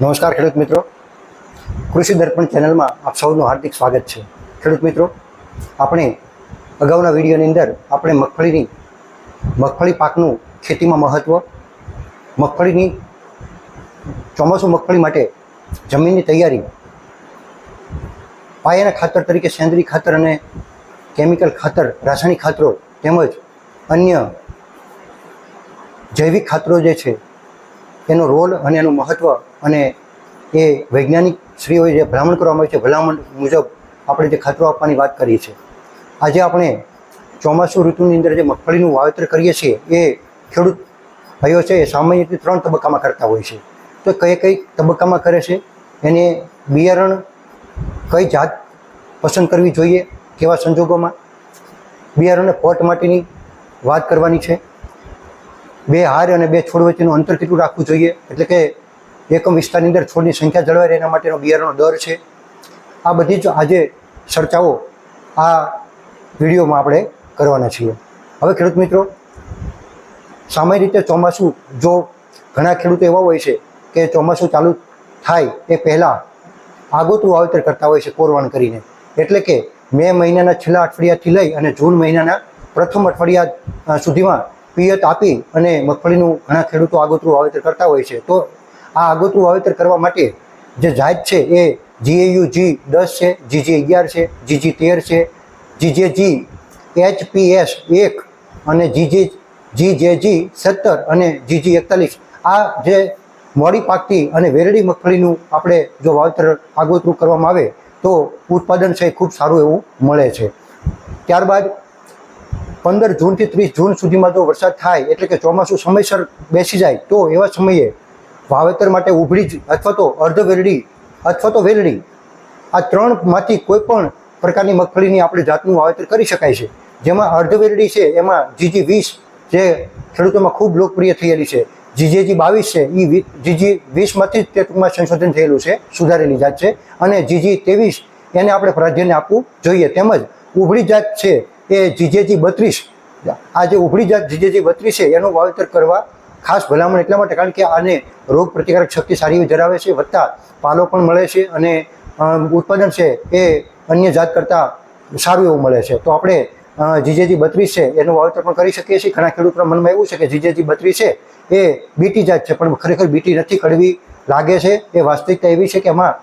નમસ્કાર ખેડૂત મિત્રો. કૃષિ દર્પણ ચેનલમાં આપ સૌનું હાર્દિક સ્વાગત છે. ખેડૂત મિત્રો, આપણે અગાઉના વિડીયોની અંદર આપણે મગફળીની, મગફળી પાકનું ખેતીમાં મહત્ત્વ મગફળીની ચોમાસું મગફળી માટે જમીનની તૈયારી, પાયાના ખાતર તરીકે સેન્દ્રીય ખાતર અને કેમિકલ ખાતર, રાસાયણિક ખાતરો તેમજ અન્ય જૈવિક ખાતરો જે છે એનો રોલ અને એનું મહત્ત્વ અને એ વૈજ્ઞાનિક શ્રીઓએ જે ભલામણ કરવામાં આવી છે, ભલામણ મુજબ આપણે જે ખાતરો આપવાની વાત કરીએ છીએ. આજે આપણે ચોમાસું ઋતુની અંદર જે મગફળીનું વાવેતર કરીએ છીએ, એ ખેડૂત ભાઈઓ છે એ સામાન્ય રીતે ત્રણ તબક્કામાં કરતા હોય છે. તો કઈ કઈ તબક્કામાં કરે છે? એને બિયારણ કઈ જાત પસંદ કરવી જોઈએ, કેવા સંજોગોમાં? બિયારણને પોટ માટેની વાત કરવાની છે. બે હાર અને બે છોડ વચ્ચેનું અંતર કેટલું રાખવું જોઈએ? એટલે કે એકમ વિસ્તારની અંદર છોડની સંખ્યા જળવાય રહે એના માટેનો બિયારણનો દર છે. આ બધી જ આજે ચર્ચાઓ આ વિડીયોમાં આપણે કરવાના છીએ. હવે ખેડૂત મિત્રો, સામાન્ય રીતે ચોમાસું જો ઘણા ખેડૂતો એવા હોય છે કે ચોમાસું ચાલુ થાય એ પહેલાં આગોતરું વાવેતર કરતા હોય છે કોરવાણ કરીને. એટલે કે મે મહિનાના છેલ્લા અઠવાડિયાથી લઈ અને જૂન મહિનાના પ્રથમ અઠવાડિયા સુધીમાં પિયત આપી અને મગફળીનું ઘણા ખેડૂતો આગોતરું વાવેતર કરતા હોય છે. તો આ આગોતરું વાવેતર કરવા માટે જે જાત છે એ જીએયુ જી દસ છે જીજી અગિયાર છે જીજી તેર છે જીજેજી એચપીએસ એક અને જીજી જી સત્તર અને જીજી એકતાલીસ. આ જે મોડી પાકતી અને વેરડી મગફળીનું આપણે જો વાવેતર આગોતરું કરવામાં આવે તો ઉત્પાદન છે ખૂબ સારું એવું મળે છે. ત્યારબાદ પંદર જૂનથી ત્રીસ જૂન સુધીમાં જો વરસાદ થાય, એટલે કે ચોમાસું સમયસર બેસી જાય, તો એવા સમયે વાવેતર માટે ઉભળી જ અથવા તો અર્ધ વેરડી અથવા તો વેલડી આ ત્રણમાંથી કોઈ પણ પ્રકારની મગફળીની આપણે જાતનું વાવેતર કરી શકાય છે. જેમાં અર્ધ વેરડી છે, એમાં જીજી વીસ જે ખેડૂતોમાં ખૂબ લોકપ્રિય થયેલી છે. જીજેજી બાવીસ છે એ જીજી વીસમાંથી જ તે ટૂંકમાં સંશોધન થયેલું છે, સુધારેલી જાત છે. અને જીજી ત્રેવીસ એને આપણે પ્રાધાન્ય આપવું જોઈએ. તેમજ ઉભળી જાત છે એ જીજેજી બત્રીસ. આ જે ઉભળી જાત જીજેજી બત્રીસ છે, એનું વાવેતર કરવા ખાસ ભલામણ એટલા માટે, કારણ કે આને રોગ પ્રતિકારક શક્તિ સારી ધરાવે છે વત્તા પાલો પણ મળે છે અને ઉત્પાદન છે એ અન્ય જાત કરતાં સારું એવું મળે છે. તો આપણે જીજેજી બત્રીસ છે, એનું વાવેતર પણ કરી શકીએ છીએ. ઘણા ખેડૂતોના મનમાં એવું છે કે જીજેજી બત્રીસ છે, એ બીટી જાત છે, પણ ખરેખર બીટી નથી કડવી લાગે છે. એ વાસ્તવિકતા એવી છે કે એમાં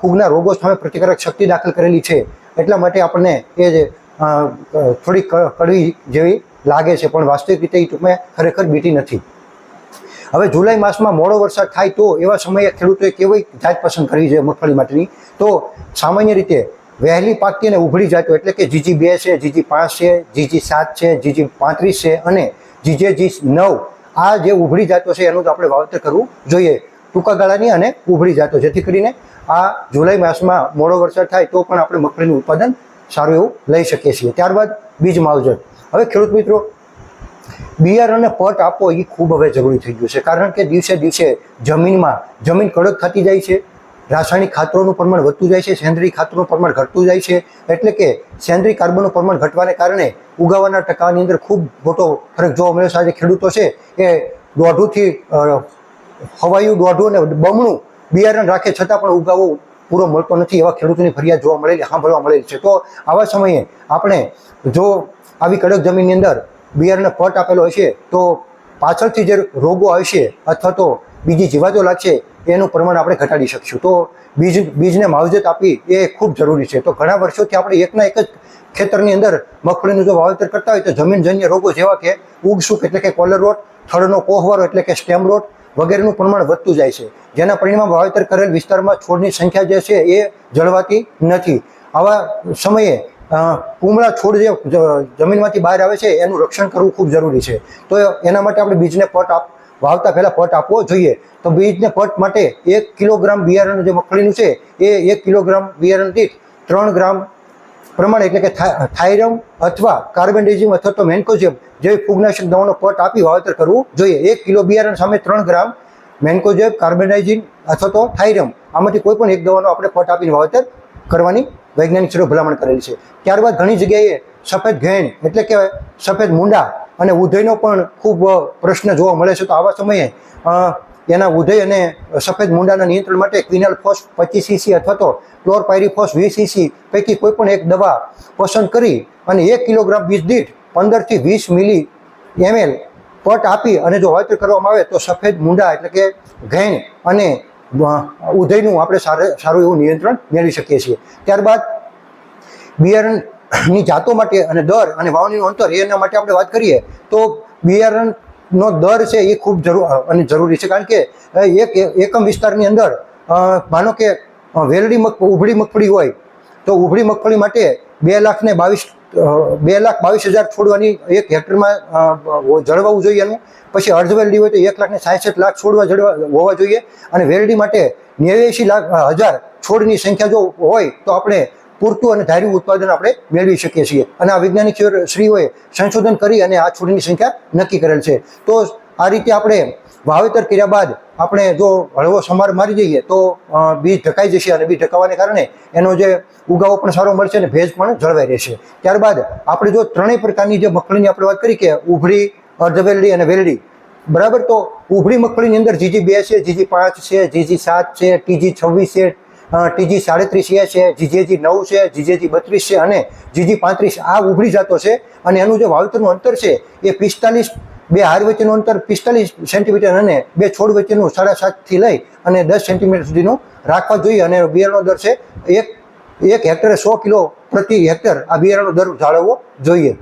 ફૂગના રોગો સામે પ્રતિકારક શક્તિ દાખલ કરેલી છે. એટલા માટે આપણને એ થોડી કડવી જેવી લાગે છે, પણ વાસ્તવિક રીતે એ ટૂંકમાં ખરેખર બીટી નથી. હવે જુલાઈ માસમાં મોડો વરસાદ થાય તો એવા સમયે ખેડૂતોએ કેવી જાત પસંદ કરવી જોઈએ મગફળી માટેની? તો સામાન્ય રીતે વહેલી પાકતી અને ઉભળી જાતો એટલે કે જીજી બે છે, જીજી પાંચ છે, જીજી સાત છે, જીજી પાંત્રીસ છે અને જીજે જી નવ, આ જે ઉભળી જાતો છે એનું તો આપણે વાવેતર કરવું જોઈએ. ટૂંકા ગાળાની અને ઉભળી જાતો. જેથી કરીને આ જુલાઈ માસમાં મોડો વરસાદ થાય તો પણ આપણે મગફળીનું ઉત્પાદન સારું એવું લઈ શકીએ છીએ. ત્યારબાદ બીજ માવજત હવે ખેડૂત મિત્રો બિયારણને પટ આપવો એ ખૂબ હવે જરૂરી થઈ ગયું છે. કારણ કે દિવસે દિવસે જમીનમાં જમીન કડક થતી જાય છે, રાસાયણિક ખાતરોનું પ્રમાણ વધતું જાય છે, સેન્દ્રીય ખાતરનું પ્રમાણ ઘટતું જાય છે, એટલે કે સેન્દ્રીય કાર્બનનું પ્રમાણ ઘટવાને કારણે ઉગાવાના ટકાની અંદર ખૂબ મોટો ફરક જોવા મળ્યો છે. આજે ખેડૂતો છે એ દોઢુંથી હવાયું દોઢું અને બમણું બિયારણ રાખે છતાં પણ ઉગાવો પૂરો મળતો નથી એવા ખેડૂતોની ફરિયાદ જોવા મળેલી, સાંભળવા મળેલી છે. તો આવા સમયે આપણે જો આવી કડક જમીનની અંદર બિયારણને પટ આપેલો હશે, તો પાછળથી જે રોગો આવશે અથવા તો બીજી જીવાતો લાગશે, એનું પ્રમાણ આપણે ઘટાડી શકીશું. તો બીજ, બીજને માવજત આપવી એ ખૂબ જરૂરી છે. તો ઘણા વર્ષોથી આપણે એકના એક જ ખેતરની અંદર મગફળીનું જો વાવેતર કરતા હોય તો જમીનજન્ય રોગો જેવા કે ઉગસુક એટલે કે કોલર રોટ થડનો કોહવારો એટલે કે સ્ટેમ રોટ વગેરેનું પ્રમાણ વધતું જાય છે. જેના પરિણામે વાવેતર કરેલ વિસ્તારમાં છોડની સંખ્યા જે છે એ જળવાતી નથી. આવા સમયે કુમળા છોડ જે જમીનમાંથી બહાર આવે છે, એનું રક્ષણ કરવું ખૂબ જરૂરી છે. તો એના માટે આપણે બીજને પટ આપ, વાવતા પહેલાં પટ આપવો જોઈએ. તો બીજને પટ માટે એક કિલોગ્રામ બિયારણ જે મગફળીનું છે, એ એક કિલોગ્રામ બિયારણ દીઠ ત્રણ ગ્રામ પ્રમાણે એટલે કે થાઇરમ અથવા કાર્બેન્ડેઝિમ અથવા તો મેન્કોઝિયમ જેવી ફૂગનાશક દવાનો પટ આપી વાવેતર કરવું જોઈએ. એક કિલો બિયારણ સામે ત્રણ ગ્રામ મેન્કોઝેબ કાર્બેન્ડાઇઝિન અથવા તો થાઇરમ આમાંથી કોઈ પણ એક દવાનો આપણે પટ આપીને વાવેતર કરવાની વૈજ્ઞાનિક સરો ભલામણ કરેલી છે. ત્યારબાદ ઘણી જગ્યાએ સફેદ ઘેણ એટલે કે સફેદ મુંડા અને ઉધયનો પણ ખૂબ પ્રશ્ન જોવા મળે છે. તો આવા સમયે એના ઉદય અને સફેદ મૂંડાના નિયંત્રણ માટે ક્વિનાલ ફોસ પચીસ સીસી અથવા તો ક્લોરપાયરીફોસ વીસ સીસી પૈકી કોઈ પણ એક દવા પસંદ કરી અને એક કિલોગ્રામ બીજ દીઠ પંદરથી વીસ મિલી એમએલ પટ આપી અને જો વાવેતર કરવામાં આવે તો સફેદ મૂંડા એટલે કે ઘેણ અને ઉધયનું આપણે સારે એવું નિયંત્રણ મેળવી શકીએ છીએ. ત્યારબાદ બિયારણની જાતો માટે અને દર અને વાવણીનું અંતર એના માટે આપણે વાત કરીએ તો બિયારણનો દર છે એ ખૂબ જરૂર અને જરૂરી છે. કારણ કે એક, એકમ વિસ્તારની અંદર માનો કે વેલડી મગ ઉભળી મગફળી હોય, તો ઉભળી મગફળી માટે બે લાખ ને બાવીસ બે લાખ બાવીસ હજાર છોડવાની એક હેક્ટરમાં જળવાવું જોઈએ એનું. પછી અર્ધ વેલડી હોય તો એક લાખ ને સાસઠ લાખ છોડવા જળવા, હોવા જોઈએ. અને વેલડી માટે નેવ્યાસી લાખ હજાર છોડની સંખ્યા જો હોય તો આપણે પૂરતું અને ધાર્યું ઉત્પાદન આપણે મેળવી શકીએ છીએ. અને આ વૈજ્ઞાનિક શ્રીઓએ સંશોધન કરી અને આ છોડની સંખ્યા નક્કી કરેલ છે. તો આ રીતે આપણે વાવેતર કર્યા બાદ આપણે જો હળવો સમાર મારી જઈએ તો બીજ ઢકાઈ જશે અને બીજ ઢકાવાને કારણે એનો જે ઉગાવો પણ સારો મળશે અને ભેજ પણ જળવાઈ રહેશે. ત્યારબાદ આપણે જો ત્રણેય પ્રકારની જે મગફળીની આપણે વાત કરી કે ઉભળી અર્ધવેલડી અને વેલડી. બરાબર? તો ઉભળી મગફળીની અંદર જીજી બે છે, જીજી પાંચ છે, જીજી સાત છે ટીજી છવ્વીસ છે ટીજી સાડત્રીસ એ છે, જીજેજી નવ છે, જીજેજી બત્રીસ છે અને જીજી પાંત્રીસ આ ઉભરી જતો છે. અને એનું જે વાવેતરનું અંતર છે, એ પિસ્તાલીસ, બે હાર વચ્ચેનું અંતર પિસ્તાલીસ સેન્ટીમીટર અને બે છોડ વચ્ચેનું સાડા સાતથી લઈ અને દસ સેન્ટીમીટર સુધીનું રાખવા જોઈએ. અને બિયારણનો દર છે, એક એક હેક્ટરે સો કિલો પ્રતિ હેક્ટર આ બિયારણનો દર જાળવવો જોઈએ.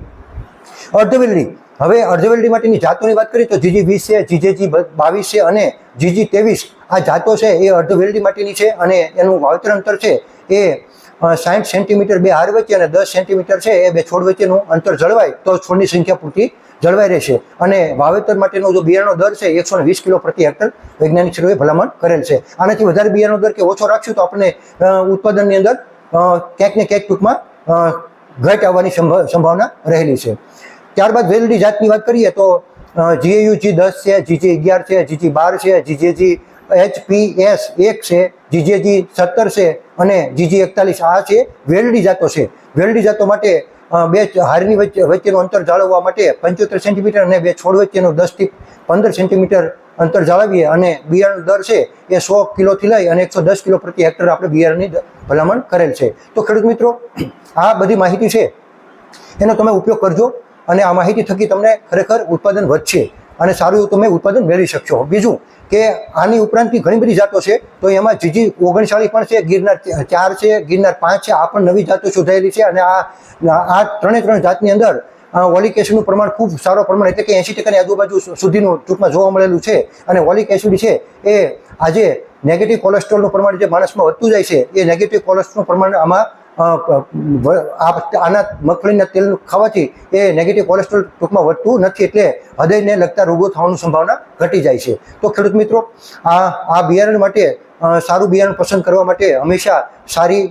અર્ધવેલડી હવે અર્ધવેલડી માટેની જાતોની વાત કરીએ તો જીજી વીસ છે, જીજેજી બાવીસ છે અને જીજી ત્રેવીસ આ જાતો છે એ અર્ધવેલડી માટેની છે અને એનું વાવેતર અંતર છે એ સાઠ સેન્ટીમીટર બે હાર વચ્ચે અને દસ સેન્ટીમીટર છે એ બે છોડ વચ્ચેનું અંતર જળવાય તો છોડની સંખ્યા પૂરતી જળવાઈ રહેશે. અને વાવેતર માટેનો જો બિયારણનો દર છે એકસો વીસ કિલો પ્રતિ હેક્ટર વૈજ્ઞાનિક શ્રીઓએ ભલામણ કરેલ છે. આનાથી વધારે બિયારણનો દર કે ઓછો રાખશું તો આપણને ઉત્પાદનની અંદર ક્યાંક ને ક્યાંક ટૂંકમાં ઘટ આવવાની સંભા- સંભાવના રહેલી છે. ત્યારબાદ વેલડી જાતની વાત કરીએ તો જીએયુજી દસ છે, જીજી અગિયાર છે, જીજી બાર છે જીજેજી એચપીએસ એક છે જીજેજી સત્તર છે અને જીજી એકતાલીસ. આ છે વેલડી જાતો છે. વેલડી જાતો માટે બે હારની વચ્ચે, વચ્ચેનું અંતર જાળવવા માટે પંચોતેર સેન્ટીમીટર અને બે છોડ વચ્ચેનું દસથી પંદર સેન્ટીમીટર અંતર જાળવીએ અને બિયારણ દર છે એ સો કિલોથી લઈ અને એકસો દસ કિલો પ્રતિ હેક્ટર આપણે બિયારણની ભલામણ કરેલ છે. તો ખેડૂત મિત્રો, આ બધી માહિતી છે. એનો તમે ઉપયોગ કરજો. અને આ માહિતી થકી તમને ખરેખર ઉત્પાદન વધશે અને સારું એવું તમે ઉત્પાદન મેળવી શકશો. બીજું કે આની ઉપરાંતની ઘણી બધી જાતો છે, તો એમાં જીજી ઓગણચાળીસ પણ છે, ગિરનાર ચાર છે, ગિરનાર પાંચ છે, આ પણ નવી જાતો શોધાયેલી છે અને આ આ ત્રણે ત્રણ જાતની અંદર ઓલિક એસિડનું પ્રમાણ ખૂબ સારો પ્રમાણ એટલે કે એંશી ટકાની આજુબાજુ સુધીનું ટૂંકમાં જોવા મળેલું છે. અને ઓલિક એસિડ છે, એ આજે નેગેટિવ કોલેસ્ટ્રોલનું પ્રમાણ જે માણસમાં વધતું જાય છે, એ નેગેટિવ કોલેસ્ટ્રોલનું પ્રમાણ આમાં આના મગફળીના તેલ ખાવાથી એ નેગેટિવ કોલેસ્ટ્રોલ ટૂંકમાં વધતું નથી એટલે હૃદયને લગતા રોગો થવાની સંભાવના ઘટી જાય છે. તો ખેડૂત મિત્રો, આ આ બિયારણ માટે સારું બિયારણ પસંદ કરવા માટે હંમેશા સારી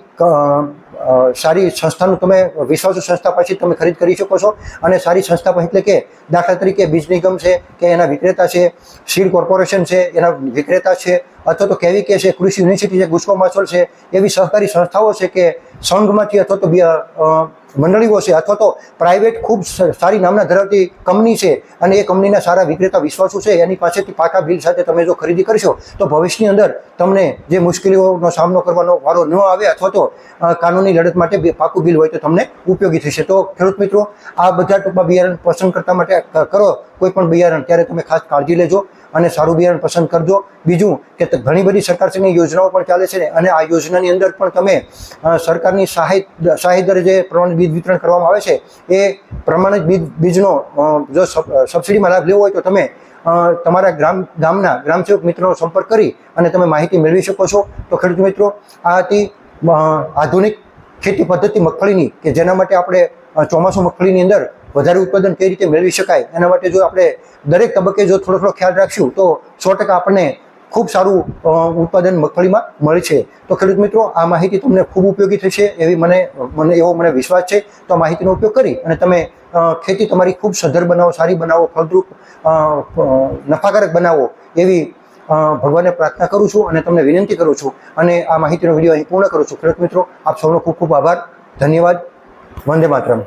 સારી સંસ્થાનું તમે વિશ્વાસુ સંસ્થા પાસેથી તમે ખરીદ કરી શકો છો અને સારી સંસ્થા એટલે કે દાખલા તરીકે બીજ નિગમ છે કે એના વિક્રેતા છે સીડ કોર્પોરેશન છે, એના વિક્રેતા છે, અથવા તો કેવી કે છે, કૃષિ યુનિવર્સિટી છે ગુસ્કો માછોલ છે, એવી સહકારી સંસ્થાઓ છે કે સંઘમાંથી અથવા તો મંડળીઓ છે અથવા તો પ્રાઇવેટ ખૂબ સારી નામના ધરાવતી કંપની છે અને એ કંપનીના સારા વિક્રેતા વિશ્વાસુ છે. એની પાસેથી પાકા બિલ સાથે તમે જો ખરીદી કરશો, તો ભવિષ્યની અંદર તમને જે મુશ્કેલીઓનો સામનો કરવાનો વારો ન આવે અથવા તો કાનૂની લડત માટે પાકું બિલ હોય તો તમને ઉપયોગી થશે. તો ખેડૂત મિત્રો, આ બધા ટૂંકમાં બિયારણ પસંદ કરતા માટે કરો. કોઈ પણ બિયારણ, ત્યારે તમે ખાસ કાળજી લેજો અને સારું બિયારણ પસંદ કરજો. બીજું કે ઘણી બધી સરકારશ્રીની યોજનાઓ પણ ચાલે છે અને આ યોજનાની અંદર પણ તમે સરકારની સહાય સહાય દરે જે પ્રમાણે બીજ વિતરણ કરવામાં આવે છે, એ પ્રમાણિત બીજ, બીજનો જો સબ- સબસિડીમાં લાભ લેવો હોય તો તમે તમારા ગ્રામ, ગામના ગ્રામસેવક મિત્રોનો સંપર્ક કરી અને તમે માહિતી મેળવી શકો છો. તો ખેડૂત મિત્રો, આ હતી આધુનિક ખેતી પદ્ધતિ મગફળીની, કે જેના માટે આપણે ચોમાસુ મગફળીની અંદર વધારે ઉત્પાદન કઈ રીતે મેળવી શકાય એના માટે જો આપણે દરેક તબક્કે જો થોડો થોડો ખ્યાલ રાખશું, તો સો ટકા આપણને ખૂબ સારું ઉત્પાદન મગફળીમાં મળે છે. તો ખેડૂત મિત્રો, આ માહિતી તમને ખૂબ ઉપયોગી થશે એવી મને મને એવો મને વિશ્વાસ છે. તો આ માહિતીનો ઉપયોગ કરી અને તમે ખેતી તમારી ખૂબ સધર બનાવો, સારી બનાવો, ફળદ્રુપ નફાકારક બનાવો એવી ભગવાનને પ્રાર્થના કરું છું અને તમને વિનંતી કરું છું અને આ માહિતીનો વીડિયો અહીં પૂર્ણ કરું છું. ખેડૂત મિત્રો, આપ સૌનો ખૂબ ખૂબ આભાર. ધન્યવાદ. વંદે માતરમ.